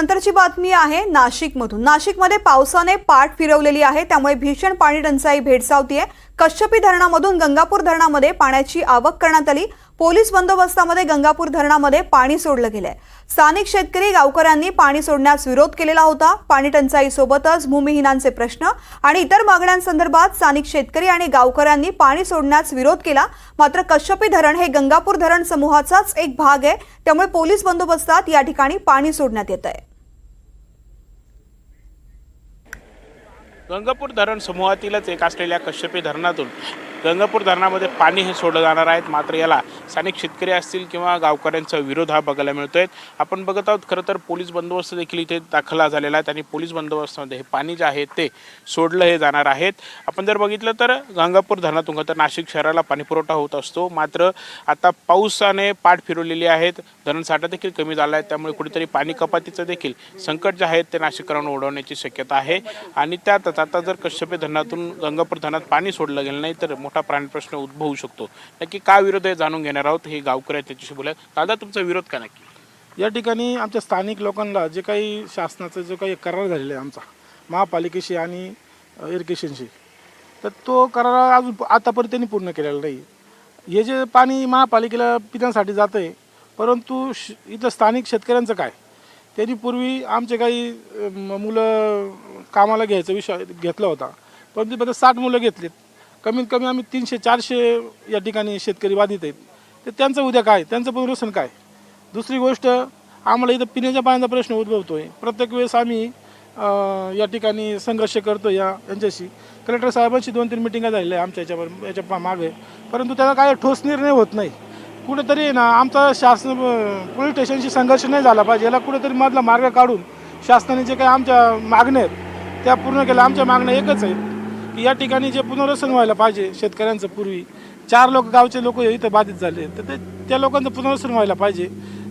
त्यानंतरची बातमी आहे नाशिकमधून. नाशिकमध्ये पावसाने पाठ फिरवलेली आहे त्यामुळे भीषण पाणी टंचाई भेडसावतीये. कश्यपी धरणामधून गंगापूर धरणामध्ये पाण्याची आवक करण्यात आली. पोलीस बंदोबस्तामध्ये गंगापूर धरणामध्ये पाणी सोडलं गेलंय. स्थानिक शेतकरी गावकऱ्यांनी पाणी सोडण्यास विरोध केलेला होता. पाणी टंचाईसोबतच भूमिहीनांचे प्रश्न आणि इतर मागण्यांसंदर्भात स्थानिक शेतकरी आणि गावकऱ्यांनी पाणी सोडण्यास विरोध केला. मात्र कश्यपी धरण हे गंगापूर धरण समूहाचाच एक भाग आहे. त्यामुळे पोलीस बंदोबस्तात या ठिकाणी पाणी सोडण्यात येत आहे गंगापूर धरण समूहातीलच एक असलेल्या कश्यपी धरणातून गंगापूर धरणामध्ये पाणी हे सोडलं जाणार आहेत मात्र याला स्थानिक शेतकरी असतील किंवा गावकऱ्यांचा विरोध हा बघायला मिळतो आहे आपण बघत आहोत खरं तर पोलीस बंदोबस्त देखील इथे दाखला झालेला आहे. आणि पोलीस बंदोबस्तामध्ये हे पाणी जे आहे ते सोडलं हे जाणार आहेत. आपण जर बघितलं तर गंगापूर धरणातून खरं तर नाशिक शहराला पाणीपुरवठा होत असतो. मात्र आता पावसाने पाठ फिरवलेली आहेत. धरण साठा देखील कमी झाला आहे. त्यामुळे कुठेतरी पाणी कपातीचं देखील संकट जे आहे ते नाशिककरांना ओढवण्याची शक्यता आहे. आणि त्यातच आता जर कश्यपे धरणातून गंगापूर धरणात पाणी सोडलं गेलं नाही तर मोठा प्राणी प्रश्न उद्भवू शकतो. नक्की काय विरोध आहे जाणून घेणार आहोत हे गावकरी आहेत त्याच्याशी बोला दादा तुमचा विरोध का नक्की? या ठिकाणी आमच्या स्थानिक लोकांना जे काही शासनाचा जो काही करार झालेला आहे आमचा महापालिकेशी आणि इरिगेशनशी तर तो करार अजून आतापर्यंत त्यांनी पूर्ण केलेला नाही. हे जे पाणी महापालिकेला पिण्यासाठी जातं आहे परंतु श इथं स्थानिक शेतकऱ्यांचं काय? त्यांनी पूर्वी आमचे काही मुलं कामाला घ्यायचा विषय घेतला होता परंतु साठ मुलं घेतलीत. कमीत कमी आम्ही तीनशे चारशे या ठिकाणी शेतकरी बाधित आहेत. तर त्यांचं उद्या काय? त्यांचं पुनर्वसन काय? दुसरी गोष्ट आम्हाला इथं पिण्याच्या पाण्याचा प्रश्न उद्भवतो आहे प्रत्येक वेळेस आम्ही या ठिकाणी संघर्ष करतो या यांच्याशी. कलेक्टर साहेबांशी दोन तीन मिटिंगा झालेल्या आहे आमच्या याच्यावर याच्या मागे. परंतु त्याला काय ठोस निर्णय होत नाही. कुठेतरी ना आमचा शासन पोलीस स्टेशनशी संघर्ष नाही झाला पाहिजे. याला कुठेतरी मधला मार्ग काढून शासनाने जे काही आमच्या मागण्या आहेत त्या पूर्ण केल्या. आमच्या मागण्या एकच आहेत की या ठिकाणी जे पुनर्वसन व्हायला पाहिजे शेतकऱ्यांचं पूर्वी चार लोक गावचे लोक इथं बाधित झाले. तर ते त्या लोकांचं पुनर्वसन व्हायला पाहिजे.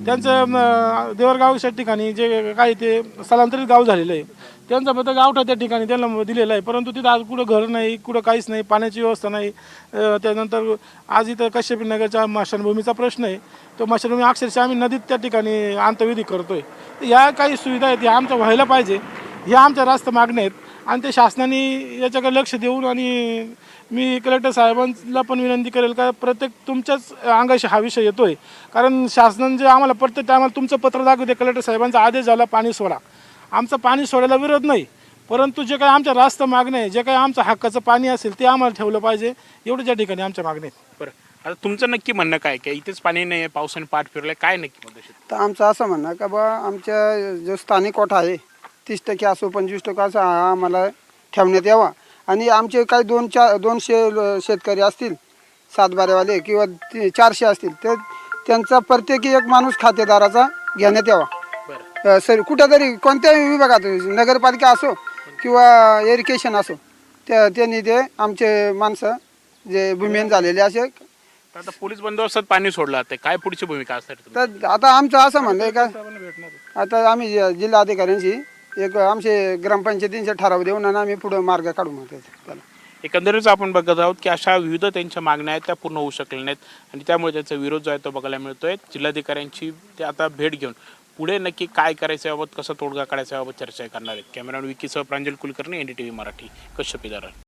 त्यांचं देवरगावच्या ठिकाणी जे काही ते स्थलांतरित गाव झालेलं आहे त्यांचा फक्त गावठा त्या ठिकाणी त्यांना दिलेला आहे. परंतु तिथं आज कुठं घर नाही कुठं काहीच नाही पाण्याची व्यवस्था नाही. त्यानंतर आज इथं कश्यपी नगरच्या मशानभूमीचा प्रश्न आहे. तो मशानभूमी अक्षरशः आम्ही नदीत त्या ठिकाणी अंतविधी करतोय. तर ह्या काही सुविधा आहेत ह्या आमच्या व्हायला पाहिजे. ह्या आमच्या रास्त मागण्या आहेत. आणि ते शासनाने याच्याकडे लक्ष देऊन आणि मी कलेक्टर साहेबांना पण विनंती करेल का प्रत्येक तुमच्याच अंगाशी हा विषय येतोय. कारण शासनाने जे आम्हाला प्रत्येक टायमाला तुमचं पत्र दाखवते कलेक्टर साहेबांचा आदेश झाला पाणी सोडा. आमचं पाणी सोडायला विरोध नाही. परंतु जे काही आमच्या रास्त मागण्या आहे जे काही आमचं हक्काचं पाणी असेल ते आम्हाला ठेवलं पाहिजे. एवढं त्या ठिकाणी आमच्या मागण्या आहेत. बरं. आता तुमचं नक्की म्हणणं काय काय इथेच पाणी नाही आहे पावसाने पाठ फिरलंय काय नक्की तर आमचं असं म्हणणं आहे का बा आमच्या जो स्थानिक कोठा आहे तीस टक्के असो पंचवीस टक्के असं हा आम्हाला ठेवण्यात यावा. आणि आमचे काही दोन चार दोनशे शेतकरी असतील सातबाऱ्यावाले किंवा ती- चारशे असतील तर त्यांचा प्रत्येकी एक माणूस खातेदाराचा घेण्यात यावा. सर कुठंतरी कोणत्याही विभागात नगरपालिका असो किंवा एरिकेशन असो त्या त्यांनी ते आमचे माणसं जे भूमिहीन झालेले असे आता पोलीस बंदोबस्तात पाणी सोडलं जाते काय पुढची भूमिका तुमची? तर आता आमचं असं म्हणणं आहे का? आता आम्ही जिल्हाधिकाऱ्यांशी एक आमचे ग्रामपंचायतींचे ठराव देऊन आणि आम्ही पुढे मार्ग काढू मग त्याचा. त्याला एकंदरीतच आपण बघत आहोत की अशा विविध त्यांच्या मागण्या आहेत त्या पूर्ण होऊ शकलेल्या नाहीत. आणि त्यामुळे त्यांचा विरोध जो आहे तो बघायला मिळतोय. जिल्हाधिकाऱ्यांची ते आता भेट घेऊन पुढे नक्की काय करायचं याबाबत कसा तोडगा काढायचा याबाबत चर्चा करणार आहेत. कॅमेरा विकीसह प्रांजल कुलकर्णी एनडीटीव्ही मराठी कश्यपी